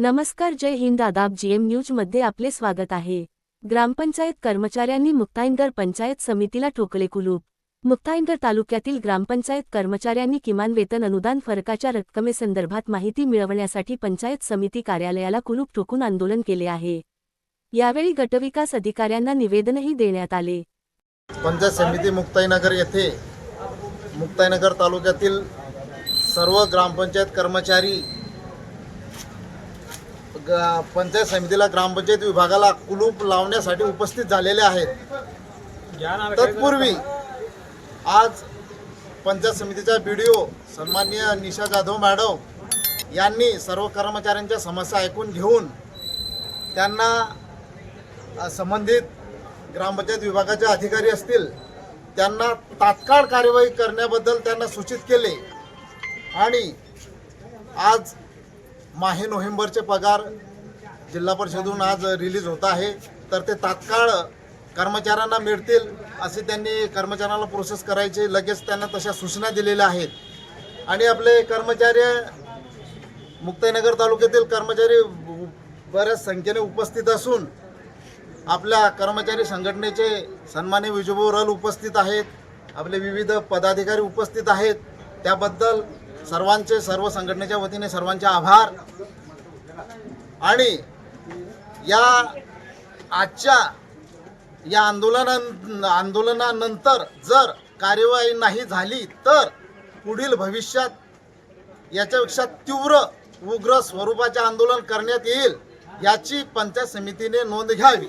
नमस्कार जय हिंद. आदाब जीएम न्यूजमध्ये आपले स्वागत आहे. ग्रामपंचायत कर्मचाऱ्यांनी मुक्ताईनगर पंचायत समितीला ठोकले कुलूप. मुक्ताईनगर तालुक्यातील ग्रामपंचायत कर्मचाऱ्यांनी किमान वेतन अनुदान फरकाच्या रक्कमेसंदर्भात माहिती मिळवण्यासाठी पंचायत समिती कार्यालयाला कुलूप ठोकून आंदोलन केले आहे. यावेळी गटविकास अधिकाऱ्यांना निवेदनही देण्यात आले. पंचायत समिती मुक्ताईनगर येथे मुक्ताईनगर तालुक्यातील सर्व ग्रामपंचायत कर्मचारी ग- पंचायत समितीला ग्रामपंचायत विभागाला कुलूप लावण्यासाठी उपस्थित झालेले आहेत. तत्पूर्वी आज पंचायत समितीच्या बीडीओ सन्माननीय निशा जाधव मॅडम यांनी सर्व कर्मचाऱ्यांच्या समस्या ऐकून घेऊन त्यांना संबंधित ग्रामपंचायत विभागाचे अधिकारी असतील त्यांना तात्काळ कार्यवाही करण्याबद्दल त्यांना सूचित केले. आणि आज माहे नोव्हेंबरचे पगार जिल्हा परिषदून आज रिलीज होत आहे. तर ते तात्काळ कर्मचाऱ्यांना मिळतील असे त्यांनी कर्मचाऱ्यांना प्रोसेस करायचे. लगेच त्यांना तशा सूचना दिलेल्या आहेत. आणि आपले कर्मचारी मुक्ताईनगर तालुक्यातील कर्मचारी बऱ्याच संख्येने उपस्थित असून आपल्या कर्मचारी संघटनेचे सन्मान्य विजयभाऊ रल उपस्थित आहेत. आपले विविध पदाधिकारी उपस्थित आहेत. त्याबद्दल सर्वांचे सर्व संघटनेच्या वतीने सर्वांचे आभार. आणि या आजच्या या आंदोलनान आंदोलनानंतर जर कार्यवाही नाही झाली तर पुढील भविष्यात याच्यापेक्षा तीव्र उग्र स्वरूपाचे आंदोलन करण्यात येईल याची पंचायत समितीने नोंद घ्यावी.